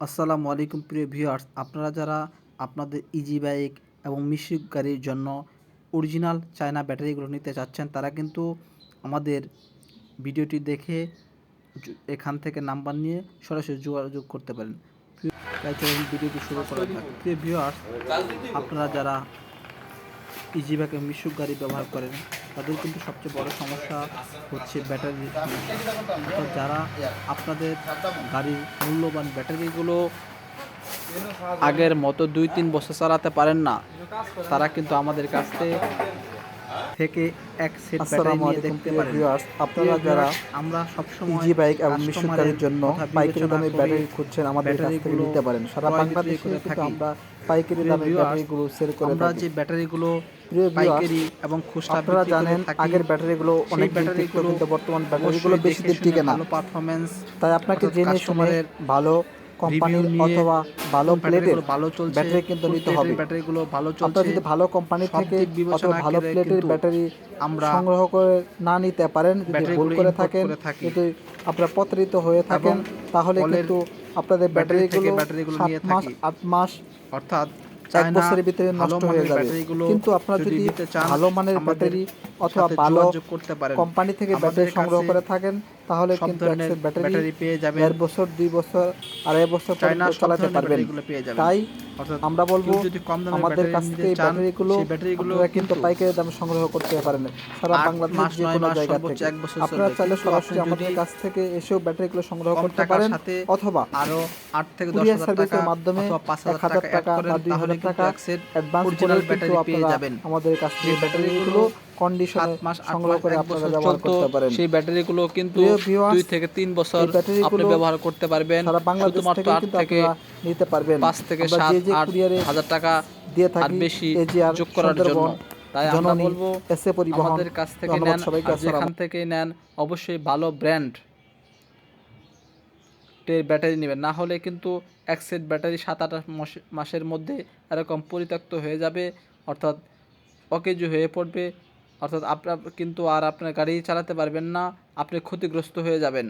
আসসালামু আলাইকুম প্রিয় ভিউয়ার্স, আপনারা যারা আপনাদের ইজি বাইক এবং মিশুক গাড়ির জন্য অরিজিনাল চায়না ব্যাটারিগুলো নিতে চাচ্ছেন, তারা কিন্তু আমাদের ভিডিওটি দেখে এখান থেকে নাম্বার নিয়ে সরাসরি যোগাযোগ করতে পারেন। তাই চলুন ভিডিওটি শুরু করা যাক। প্রিয় ভিউয়ার্স, আপনারা যারা ইজি বাইক এবং মিশুক গাড়ি ব্যবহার করেন তাদের কিন্তু সবচেয়ে বড় সমস্যা হচ্ছে ব্যাটারি অর্থাৎ যারা আপনাদের গাড়ির মূল্যবান ব্যাটারিগুলো আগের মতো দুই তিন বছর চালাতে পারেন না তারা কিন্তু আমাদের কাছ থেকে এক সেট ব্যাটারি নিয়ে দেখতে পারেন। আপনারা যারা আমরা সবসময় ইজি বাইক এবং মিশুকারের জন্য বিবেচনা দামে ব্যাটারি খুঁজছেন আমাদের কাছ থেকে নিতে পারেন। সারা বাংলাদেশে কিন্তু আমরা পাইকারি দামে ব্যাটারিগুলো সেল করে আমরা যে ব্যাটারিগুলো পাইকারি এবং খুচরা আপনারা জানেন আগের ব্যাটারিগুলো অনেক ব্যাটারিগুলো কিন্তু বর্তমান ব্যাটারিগুলো বেশি দিন টিকে না। ভালো পারফরম্যান্স তাই আপনাকে জেনে শুনে ভালো কোম্পানির অথবা ভালো প্লেটের ভালো চলছে ব্যাটারি কিন্তু নিতে হবে। ব্যাটারিগুলো ভালো আপনারা যদি ভালো কোম্পানি থেকে অথবা ভালো প্লেটের ব্যাটারি আমরা সংগ্রহ করে না নিতে পারেন যদি ভুল করে থাকেন যদি আপনারা প্রতারিত হয়ে থাকেন তাহলে কিন্তু আপনাদের ব্যাটারি থেকে ব্যাটারিগুলো ব্যাটারিগুলো নিয়ে মাস থাকি। আট মাস অর্থাৎ এক বছরের ভিতরে নষ্ট হয়ে যাবে কিন্তু আপনারা যদি ভালো মানের ব্যাটারি অথবা ভালো করতে পারেন। কোম্পানি থেকে ব্যাটারি সংগ্রহ করে থাকেন তাহলে কিন্তু ধরনের ব্যাটারি পেয়ে যাবেন। দেড় বছর দুই বছর আড়াই বছর পর্যন্ত চালাতে পারবেন। তাই অর্থাৎ আমরা বলব যদি কম দামের আমাদের কাছ থেকে এই ব্যাটারিগুলো আপনারা কিন্তু পাইকারি দামে সংগ্রহ করতে পারেন। সারা বাংলাদেশ যে কোনো জায়গা থেকে। আপনারা চাইলে সরাসরি আমাদের কাছ থেকে এসেও ব্যাটারিগুলো সংগ্রহ করতে পারেন অথবা আরও আট থেকে দশ কুরিয়ার হাজার সার্ভিসের মাধ্যমে অথবা পাঁচ এক হাজার হাজার টাকা টাকা অ্যাড বা করেন দুই তাহলে হাজার কিন্তু টাকা এক অ্যাডভান্স original করে কিন্তু ব্যাটারি পেয়ে আপনারা যাবেন। আমাদের কাছ থেকে ব্যাটারিগুলো কন্ডিশনে সংগ্রহ করে আপনারা ব্যবহার করতে পারেন। সেই ব্যাটারিগুলো কিন্তু দুই থেকে তিন বছর আপনি ব্যবহার করতে পারবেন। সারা বাংলাদেশ থেকে কিন্তু আপনারা নিতে পারবেন। পাঁচ থেকে সাত আট হাজার টাকা দিয়ে থাকি বেশি যোগ করার জন্য। তাই আমরা বলব আমাদের কাছ থেকে নেন যেখান থেকে নেন অবশ্যই ভালো ব্র্যান্ড টের ব্যাটারি নেবেন। না হলে কিন্তু এক সেট ব্যাটারি সাত আট মাসের মধ্যে এরকম পরিত্যক্ত হয়ে যাবে অর্থাৎ অকেজু হয়ে পড়বে। অর্থাৎ আপনার কিন্তু আর আপনার গাড়ি চালাতে পারবেন না, আপনি ক্ষতিগ্রস্ত হয়ে যাবেন।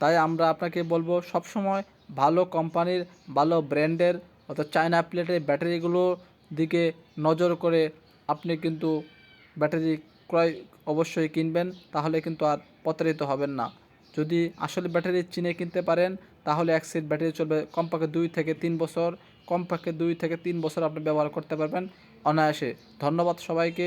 তাই আমরা আপনাকে বলব, সবসময় ভালো কোম্পানির, ভালো ব্র্যান্ডের অর্থাৎ চায়না প্লেটের ব্যাটারিগুলোর দিকে নজর করে আপনি কিন্তু ব্যাটারি ক্রয় অবশ্যই কিনবেন, তাহলে কিন্তু আর প্রতারিত হবেন না। যদি আসলে ব্যাটারি চিনে কিনতে পারেন, তাহলে এক সেট ব্যাটারি চলবে কমপক্ষে দুই থেকে তিন বছর, কমপক্ষে দুই থেকে তিন বছর আপনি ব্যবহার করতে পারবেন অনায়াসে। ধন্যবাদ সবাইকে